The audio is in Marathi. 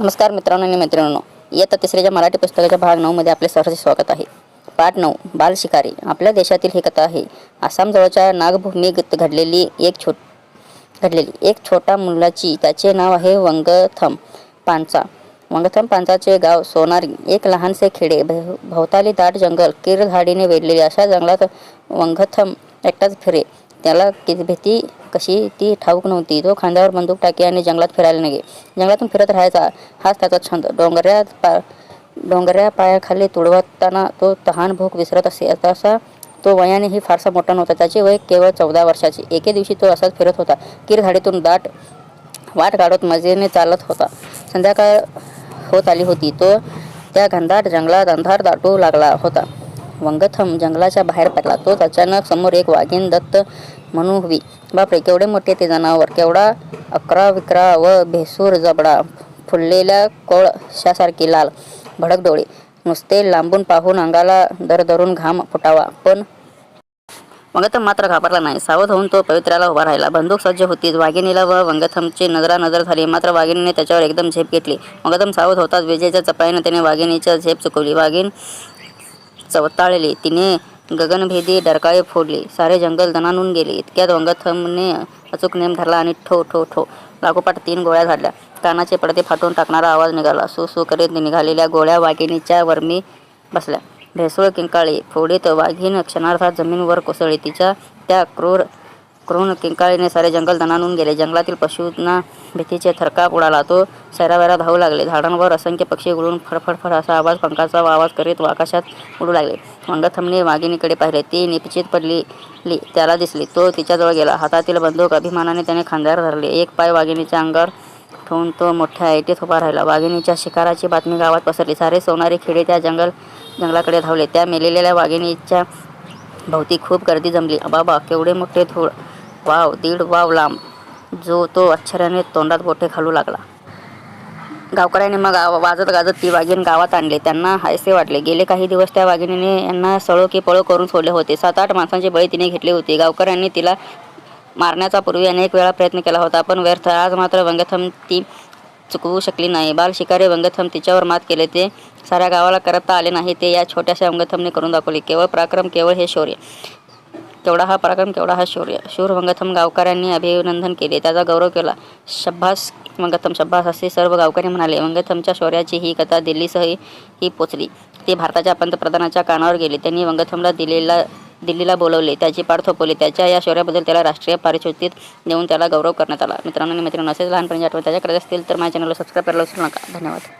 नमस्कार मित्रांनो आणि मैत्रिणींनो इयत्ता तिसऱ्याच्या मराठी पुस्तकाच्या भाग नऊमध्ये आपले सहर्ष स्वागत आहे. पाठ नऊ बाल शिकारी. आपल्या देशातील ही कथा आहे. आसामजवळच्या नागभूमीत घडलेली एक छोट घडलेली एक छोटा मुलाची त्याचे नाव आहे वंगथम पांचा. वंगथम पांचाचे गाव सोनारी. एक लहानसे खेडे. भोवताली दाट जंगल किर झाडीने वेढलेले. अशा जंगलात वंगथम एकटाच फिरे. त्याला किती भीती कशी ती ठाऊक नव्हती. तो खांद्यावर बंदूक टाकी आणि जंगलात फिरायला निघे. जंगलातून फिरत राहायचा. हाच त्याचा छंद. डोंगऱ्यात पा डोंगऱ्या पायाखाली तुडवताना तो तहान भूक विसरत असे. तसा तो वयानेही फारसा मोठा नव्हता. त्याचे वय केवळ चौदा वर्षाचे. एके दिवशी तो असाच फिरत होता. किर झाडीतून दाट वाट काढत मजेने चालत होता. संध्याकाळ होत आली होती. तो त्या घनदाट जंगलात अंधार दाटू लागला होता. वंगथम जंगलाच्या बाहेर पडला. तोच अचानक समोर एक वाघीण दत्त म्हणून उभी बापरे केवढे मोठे ते जनावर केवढा अकरा विकरा व भेसूर जबडा फुललेल्या कोळशासारखी लाल भडक डोळे. नुसते लांबून पाहून अंगाला दरदरून घाम फुटावा. पण वंगथम मात्र घाबरला नाही. सावध होऊन तो पवित्र्याला उभा राहिला. बंदूक सज्ज होतीच वाघिणीला व वंगथमची नजरा नजर झाली. मात्र वाघिणीने त्याच्यावर एकदम झेप घेतली. वंगथम सावध होताच विजेच्या चपाईनं त्याने वाघिणीच्या झेप चुकवली. वाघीण चवताळले तिने गगनभेदी डरकाळे फोडली. सारे जंगल दणानून गेले. इतक्यात वंगथमने अचूक नेम धरला आणि ठो ठो ठो लागोपाठ तीन गोळ्या झाडल्या. कानाचे पडदे फाटून टाकणारा आवाज निघाला. सु सु करीत निघालेल्या गोळ्या वाघिणीच्या वरमी बसल्या. भेसळ किंकाळी फोडीत वाघीण क्षणार्धात जमीनवर कोसळली. तिच्या त्या क्रूर करून किंकाळीने सारे जंगल दणानून गेले. जंगलातील पशूंना भीतीचे थरकाप उडाला. तो सैरावैरा धावू लागले. झाडांवर असंख्य पक्षी उडून फडफडफड असा आवाज पंखाचा आवाज करीत आकाशात उडू लागले. मंगथमने वाघिणीकडे पाहिले. ती निपचित पडली ली त्याला दिसली. तो तिच्याजवळ गेला. हातातील बंदूक अभिमानाने त्याने खांद्यावर धरले. एक पाय वाघिणीच्या अंगावर ठेवून तो मोठ्या ऐटीत उभा राहिला. वाघिणीच्या शिकाराची बातमी गावात पसरली. सारे सोनारी खेडे त्या जंगल जंगलाकडे धावले. त्या मेलेल्या वाघिणीच्या भोवती खूप गर्दी जमली. बाबा केवढे मोठे धूळ वाव दीड वाव लांब. जो तो आश्चर्याने तोंडात बोटे घालू लागला. गावकऱ्यांनी मग वाजत गाजत ती वाघीण गावात आणले. त्यांना हायसे वाटले. गेले काही दिवस त्या वाघिणीने यांना सळो की पळो करून सोडले होते. सात आठ माणसांचे बळी तिने घेतले होते. गावकऱ्यांनी तिला मारण्याचा पूर्वी अनेक वेळा प्रयत्न केला होता पण व्यर्थ. आज मात्र वंगथम ती चुकवू शकली नाही. बाल शिकारी वंगथम तिच्यावर मात केले. ते साऱ्या गावाला करता आले नाही. ते या छोट्याशा वंगथमने करून दाखवले. केवळ पराक्रम केवळ हे शौर्य. केवढा हा पराक्रम केवढा हा शौर्य. शूर वंगथम गावकऱ्यांनी अभिनंदन केले. त्याचा गौरव केला. शब्बास वंगथम शब्बास असे सर्व गावकरी म्हणाले वंगथमच्या शौर्याची ही कथा दिल्लीसह ही पोचली. ती भारताच्या पंतप्रधानाच्या कानावर गेली. त्यांनी वंगथमला दिलेला दिल्लीला बोलवले. त्याची पाठ थोपवली. त्याच्या या शौर्याबद्दल त्याला राष्ट्रीय पारितोषिक देऊन त्याला गौरव करण्यात आला. मित्रांनो आणि मित्रांनो असेच लहानपणी आठवण त्याच्याकडे असतील तर माझ्या चॅनलला सबस्क्राईब करायला विसरू नका. धन्यवाद.